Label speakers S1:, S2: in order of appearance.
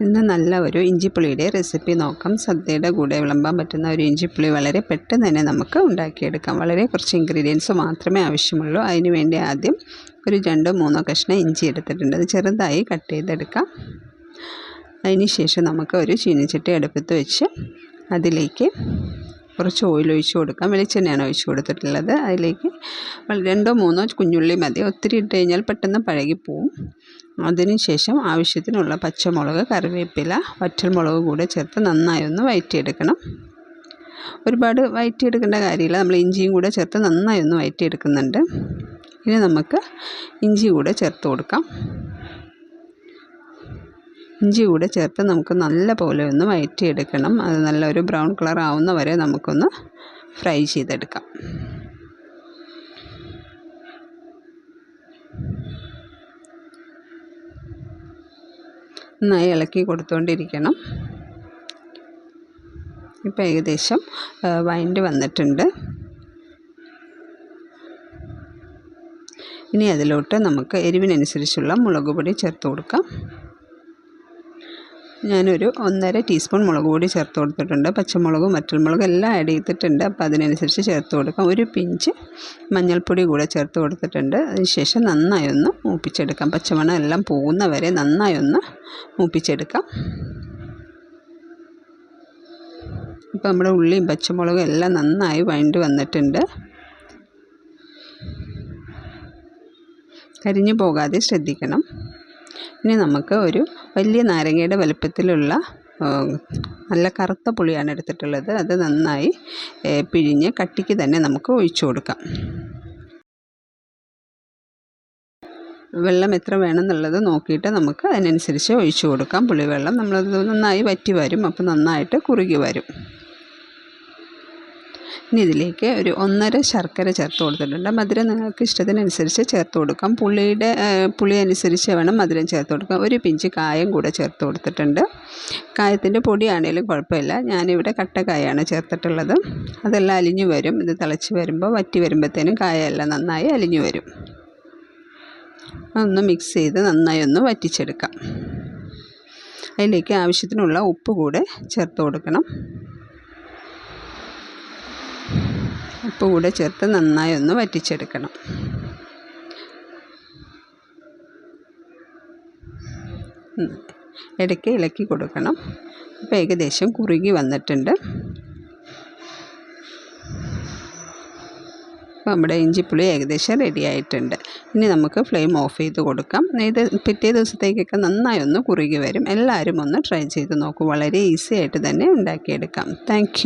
S1: ഇന്ന് നല്ല ഒരു ഇഞ്ചിപ്പുളിയുടെ റെസിപ്പി നോക്കാം. സദ്യയുടെ കൂടെ വിളമ്പാൻ പറ്റുന്ന ഒരു ഇഞ്ചിപ്പുളി വളരെ പെട്ടെന്ന് തന്നെ നമുക്ക് ഉണ്ടാക്കിയെടുക്കാം. വളരെ കുറച്ച് ഇൻഗ്രീഡിയൻസ് മാത്രമേ ആവശ്യമുള്ളൂ. അതിന് വേണ്ടി ആദ്യം ഒരു രണ്ടോ മൂന്നോ കഷ്ണം ഇഞ്ചി എടുത്തിട്ടുണ്ട്. അത് ചെറുതായി കട്ട് ചെയ്തെടുക്കാം. അതിന് ശേഷം നമുക്ക് ഒരു ചീനിച്ചട്ടി അടുപ്പത്ത് വെച്ച് അതിലേക്ക് കുറച്ച് ഓയിൽ ഒഴിച്ച് കൊടുക്കാം. വെളിച്ചെണ്ണയാണ് ഒഴിച്ച് കൊടുത്തിട്ടുള്ളത്. അതിലേക്ക് രണ്ടോ മൂന്നോ കുഞ്ഞുള്ളി മതി. ഒത്തിരി ഇട്ട് കഴിഞ്ഞാൽ പെട്ടെന്ന് പഴകിപ്പോവും. അതിനുശേഷം ആവശ്യത്തിനുള്ള പച്ചമുളക് കറിവേപ്പില വറ്റൽമുളക് കൂടെ ചേർത്ത് നന്നായി ഒന്ന് വയറ്റിയെടുക്കണം. ഒരുപാട് വയറ്റിയെടുക്കേണ്ട കാര്യമില്ല. നമ്മൾ ഇഞ്ചിയും കൂടെ ചേർത്ത് നന്നായി ഒന്ന് വയറ്റിയെടുക്കുന്നുണ്ട്. ഇനി നമുക്ക് ഇഞ്ചി കൂടെ ചേർത്ത് കൊടുക്കാം. ഇഞ്ചി കൂടെ ചേർത്ത് നമുക്ക് നല്ല പോലെ ഒന്ന് വഴറ്റിയെടുക്കണം അത് നല്ലൊരു ബ്രൗൺ കളർ ആവുന്ന വരെ നമുക്കൊന്ന് ഫ്രൈ ചെയ്തെടുക്കാം. നന്നായി ഇളക്കി കൊടുത്തുകൊണ്ടിരിക്കണം ഇപ്പം ഏകദേശം വൈൻഡ് വന്നിട്ടുണ്ട്. ഇനി അതിലോട്ട് നമുക്ക് എരിവിനനുസരിച്ചുള്ള മുളക് പൊടി ചേർത്ത് കൊടുക്കാം. ഞാനൊരു ഒന്നര ടീസ്പൂൺ മുളക് പൊടി ചേർത്ത് കൊടുത്തിട്ടുണ്ട്. പച്ചമുളകും വറ്റൽമുളകും എല്ലാം ആഡ് ചെയ്തിട്ടുണ്ട്. അപ്പോൾ അതിനനുസരിച്ച് ചേർത്ത് കൊടുക്കാം. ഒരു പിഞ്ച് മഞ്ഞൾപ്പൊടി കൂടെ ചേർത്ത് കൊടുത്തിട്ടുണ്ട്. അതിനുശേഷം നന്നായി ഒന്ന് മൂപ്പിച്ചെടുക്കാം. പച്ചമണം എല്ലാം പോകുന്ന വരെ നന്നായി ഒന്ന് മൂപ്പിച്ചെടുക്കാം. ഇപ്പോൾ നമ്മുടെ ഉള്ളിയും പച്ചമുളകും എല്ലാം നന്നായി വഴണ്ടി വന്നിട്ടുണ്ട്. കരിഞ്ഞു പോകാതെ ശ്രദ്ധിക്കണം. ഇനി നമുക്ക് ഒരു വലിയ നാരങ്ങയുടെ വലുപ്പത്തിലുള്ള നല്ല കറുത്ത പുളിയാണ് എടുത്തിട്ടുള്ളത്. അത് നന്നായി പിഴിഞ്ഞ് കട്ടിക്ക് തന്നെ നമുക്ക് ഒഴിച്ചു കൊടുക്കാം. വെള്ളം എത്ര വേണമെന്നുള്ളത് നോക്കിയിട്ട് നമുക്ക് അതിനനുസരിച്ച് ഒഴിച്ചു കൊടുക്കാം. പുളിവെള്ളം നമ്മളത് നന്നായി വറ്റി വരും. അപ്പോൾ നന്നായിട്ട് കുറുകി വരും. ഇനി ഇതിലേക്ക് ഒരു ഒന്നര ശർക്കര ചേർത്ത് കൊടുത്തിട്ടുണ്ട്. മധുരം നിങ്ങൾക്ക് ഇഷ്ടത്തിനനുസരിച്ച് ചേർത്ത് കൊടുക്കാം. പുളിയുടെ പുളി അനുസരിച്ച് വേണം മധുരം ചേർത്ത് കൊടുക്കാം. ഒരു പിഞ്ച് കായം കൂടെ ചേർത്ത് കൊടുത്തിട്ടുണ്ട്. കായത്തിന്റെ പൊടിയാണേലും കുഴപ്പമില്ല. ഞാനിവിടെ കട്ടക്കായാണ് ചേർത്തിട്ടുള്ളത്. അതെല്ലാം അലിഞ്ഞു വരും. ഇത് തിളച്ച് വരുമ്പോൾ വറ്റി വരുമ്പോഴത്തേനും കായമെല്ലാം നന്നായി അലിഞ്ഞു വരും. ഒന്ന് മിക്സ് ചെയ്ത് നന്നായി ഒന്ന് വറ്റിച്ചെടുക്കാം. അതിലേക്ക് ആവശ്യത്തിനുള്ള ഉപ്പ് കൂടെ ചേർത്ത് കൊടുക്കണം. ഉപ്പ് കൂടെ ചേർത്ത് നന്നായി ഒന്ന് വറ്റിച്ചെടുക്കണം. ഇടയ്ക്ക് ഇളക്കി കൊടുക്കണം. അപ്പോൾ ഏകദേശം കുറുകി വന്നിട്ടുണ്ട്. അപ്പോൾ നമ്മുടെ ഇഞ്ചിപ്പുളി ഏകദേശം റെഡി ആയിട്ടുണ്ട്. ഇനി നമുക്ക് ഫ്ലെയിം ഓഫ് ചെയ്ത് കൊടുക്കാം. ഇത് പിറ്റേ ദിവസത്തേക്കൊക്കെ നന്നായി ഒന്ന് കുറുകി വരും. എല്ലാവരും ഒന്ന് ട്രൈ ചെയ്ത് നോക്കൂ. വളരെ ഈസി ആയിട്ട് തന്നെ ഉണ്ടാക്കിയെടുക്കാം. താങ്ക്